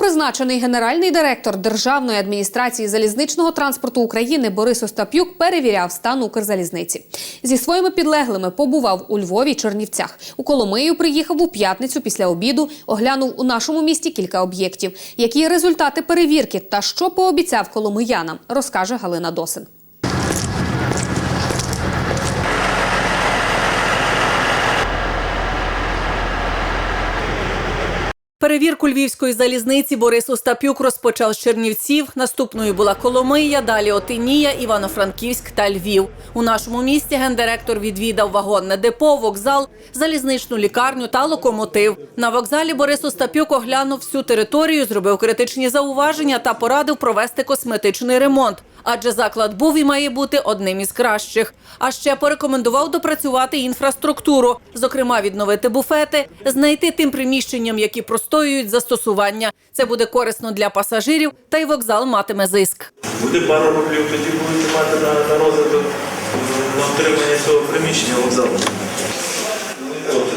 Новопризначений генеральний директор Державної адміністрації залізничного транспорту України Борис Остапюк перевіряв стан Укрзалізниці. Зі своїми підлеглими побував у Львові, Чернівцях. У Коломию приїхав у п'ятницю після обіду. Оглянув у нашому місті кілька об'єктів. Які результати перевірки та що пообіцяв коломиянам, розкаже Галина Досин. Перевірку львівської залізниці Борис Остапюк розпочав з Чернівців. Наступною була Коломия, далі Отинія, Івано-Франківськ та Львів. У нашому місті гендиректор відвідав вагонне депо, вокзал, залізничну лікарню та локомотив. На вокзалі Борис Остапюк оглянув всю територію, зробив критичні зауваження та порадив провести косметичний ремонт. Адже заклад був і має бути одним із кращих. А ще порекомендував допрацювати інфраструктуру, зокрема відновити буфети, знайти тим приміщенням, які простоюють застосування. Це буде корисно для пасажирів, та й вокзал матиме зиск. Буде пару рублів, тоді будете мати на, на розвиток на отримання цього приміщення вокзалу.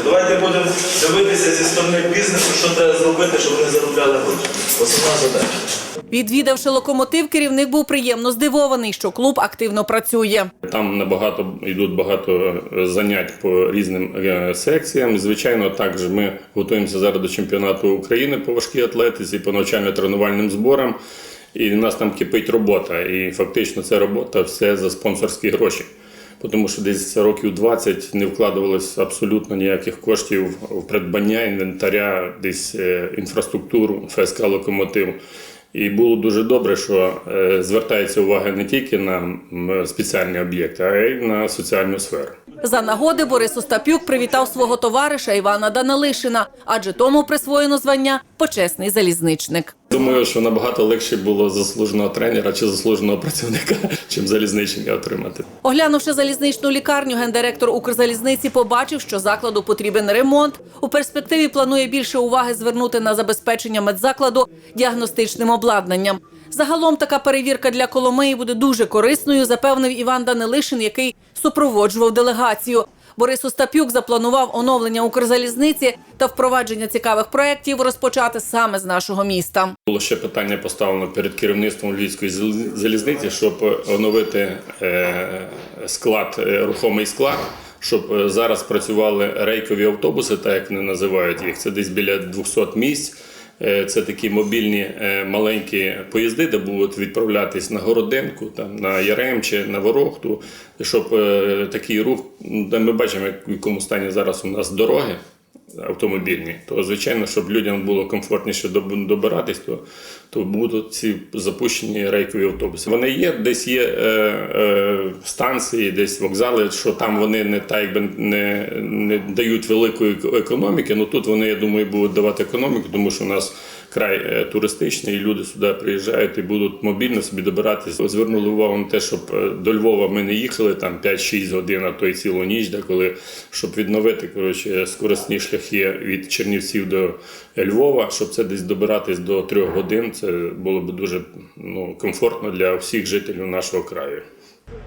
Давайте будемо дивитися зі сторони бізнесу, що треба зробити, щоб вони заробляли гроші. Основна задача. Відвідавши локомотив, керівник був приємно здивований, що клуб активно працює. Там набагато йдуть багато е, занять по різним е, секціям. Звичайно, також ми готуємося зараз до чемпіонату України по важкій атлетиці, по навчально-тренувальним зборам. І в нас там кипить робота. І фактично ця робота все за спонсорські гроші. Тому що десь років 20 не вкладувалось абсолютно ніяких коштів в придбання інвентаря, десь е, інфраструктуру, ФСК локомотив. І було дуже добре, що е, звертається увага не тільки на спеціальні об'єкти, а й на соціальну сферу. За нагоди Борис Остапюк привітав свого товариша Івана Данилишина, адже тому присвоєно звання почесний залізничник. Думаю, що набагато легше було заслуженого тренера чи заслуженого працівника, чим залізничника отримати. Оглянувши залізничну лікарню, гендиректор Укрзалізниці побачив, що закладу потрібен ремонт. У перспективі планує більше уваги звернути на забезпечення медзакладу діагностичним обладнанням. Загалом така перевірка для Коломиї буде дуже корисною, запевнив Іван Данилишин, який супроводжував делегацію. Борис Остапюк запланував оновлення Укрзалізниці та впровадження цікавих проєктів розпочати саме з нашого міста. Було ще питання поставлено перед керівництвом Львівської залізниці, щоб оновити е, склад, е, рухомий склад, щоб е, зараз працювали рейкові автобуси, так як вони називають їх. Це десь біля 200 місць. Е, Це такі мобільні е, маленькі поїзди, де будуть відправлятись на Городенку, там, на Ярем чи на Ворохту, щоб е, такий рух, ну, де ми бачимо, в якому стані зараз у нас дороги автомобільні, то звичайно, щоб людям було комфортніше добиратись, то, то будуть ці запущені рейкові автобуси. Вони є, десь є е, е, станції, десь вокзали, що там вони не так якби не, не дають великої економіки. Ну тут вони, я думаю, будуть давати економіку, тому що у нас край е, туристичний, і люди сюди приїжджають і будуть мобільно собі добиратися. Звернули увагу на те, щоб е, до Львова ми не їхали там 5-6 годин, а то й цілу ніч, де коли щоб відновити коротше, скоростні шляхи від Чернівців до Львова, щоб це десь добиратись до 3 годин. Це було б дуже ну, комфортно для всіх жителів нашого краю.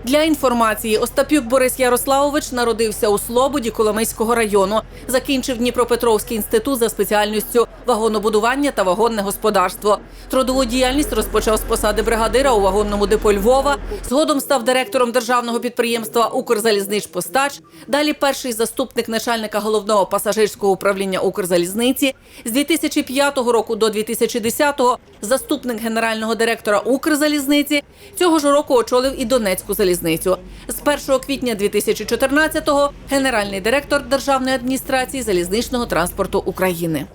Для інформації, Остапюк Борис Ярославович народився у Слободі Коломийського району. Закінчив Дніпропетровський інститут за спеціальністю вагонобудування та вагонне господарство. Трудову діяльність розпочав з посади бригадира у вагонному депо Львова. Згодом став директором державного підприємства Укрзалізничпостач. Далі перший заступник начальника головного пасажирського управління Укрзалізниці. З 2005 року до 2010-го заступник генерального директора Укрзалізниці. Цього ж року очолив і Донецьку залізницю. З 1 квітня 2014-го генеральний директор Державної адміністрації залізничного транспорту України.